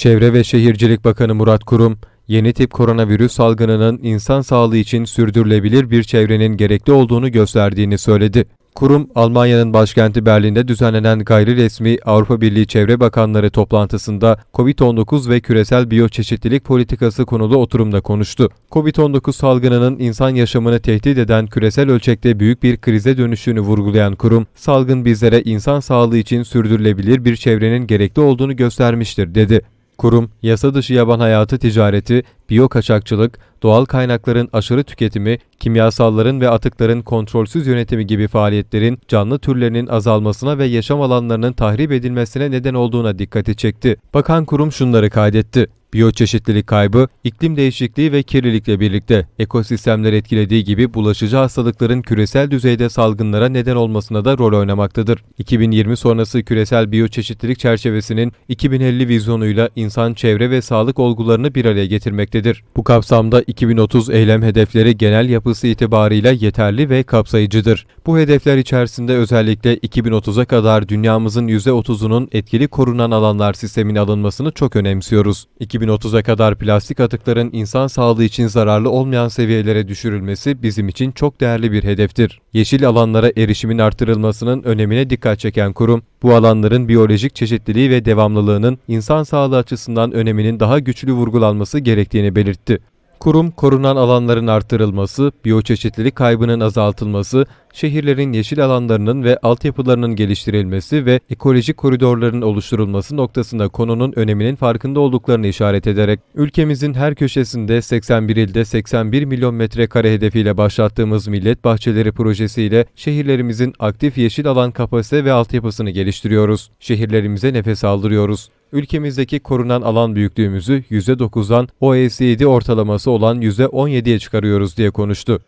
Çevre ve Şehircilik Bakanı Murat Kurum, yeni tip koronavirüs salgınının insan sağlığı için sürdürülebilir bir çevrenin gerekli olduğunu gösterdiğini söyledi. Kurum, Almanya'nın başkenti Berlin'de düzenlenen gayri resmi Avrupa Birliği Çevre Bakanları toplantısında COVID-19 ve küresel biyoçeşitlilik politikası konulu oturumda konuştu. COVID-19 salgınının insan yaşamını tehdit eden küresel ölçekte büyük bir krize dönüşünü vurgulayan kurum, salgın bizlere insan sağlığı için sürdürülebilir bir çevrenin gerekli olduğunu göstermiştir, dedi. Kurum, yasa dışı yaban hayatı ticareti, biyo kaçakçılık, doğal kaynakların aşırı tüketimi, kimyasalların ve atıkların kontrolsüz yönetimi gibi faaliyetlerin canlı türlerinin azalmasına ve yaşam alanlarının tahrip edilmesine neden olduğuna dikkati çekti. Bakan kurum şunları kaydetti. Biyoçeşitlilik kaybı, iklim değişikliği ve kirlilikle birlikte ekosistemler etkilediği gibi bulaşıcı hastalıkların küresel düzeyde salgınlara neden olmasına da rol oynamaktadır. 2020 sonrası küresel biyoçeşitlilik çerçevesinin 2050 vizyonuyla insan, çevre ve sağlık olgularını bir araya getirmektedir. Bu kapsamda 2030 eylem hedefleri genel yapısı itibarıyla yeterli ve kapsayıcıdır. Bu hedefler içerisinde özellikle 2030'a kadar dünyamızın %30'unun etkili korunan alanlar sistemine alınmasını çok önemsiyoruz. 2030'a kadar plastik atıkların insan sağlığı için zararlı olmayan seviyelere düşürülmesi bizim için çok değerli bir hedeftir. Yeşil alanlara erişimin artırılmasının önemine dikkat çeken kurum, bu alanların biyolojik çeşitliliği ve devamlılığının insan sağlığı açısından öneminin daha güçlü vurgulanması gerektiğini belirtti. Kurum, korunan alanların artırılması, biyoçeşitlilik kaybının azaltılması, şehirlerin yeşil alanlarının ve altyapılarının geliştirilmesi ve ekolojik koridorların oluşturulması noktasında konunun öneminin farkında olduklarını işaret ederek, ülkemizin her köşesinde 81 ilde 81 milyon metrekare hedefiyle başlattığımız Millet Bahçeleri projesiyle şehirlerimizin aktif yeşil alan kapasite ve altyapısını geliştiriyoruz. Şehirlerimize nefes aldırıyoruz ülkemizdeki korunan alan büyüklüğümüzü %9'dan OECD ortalaması olan %17'ye çıkarıyoruz diye konuştu.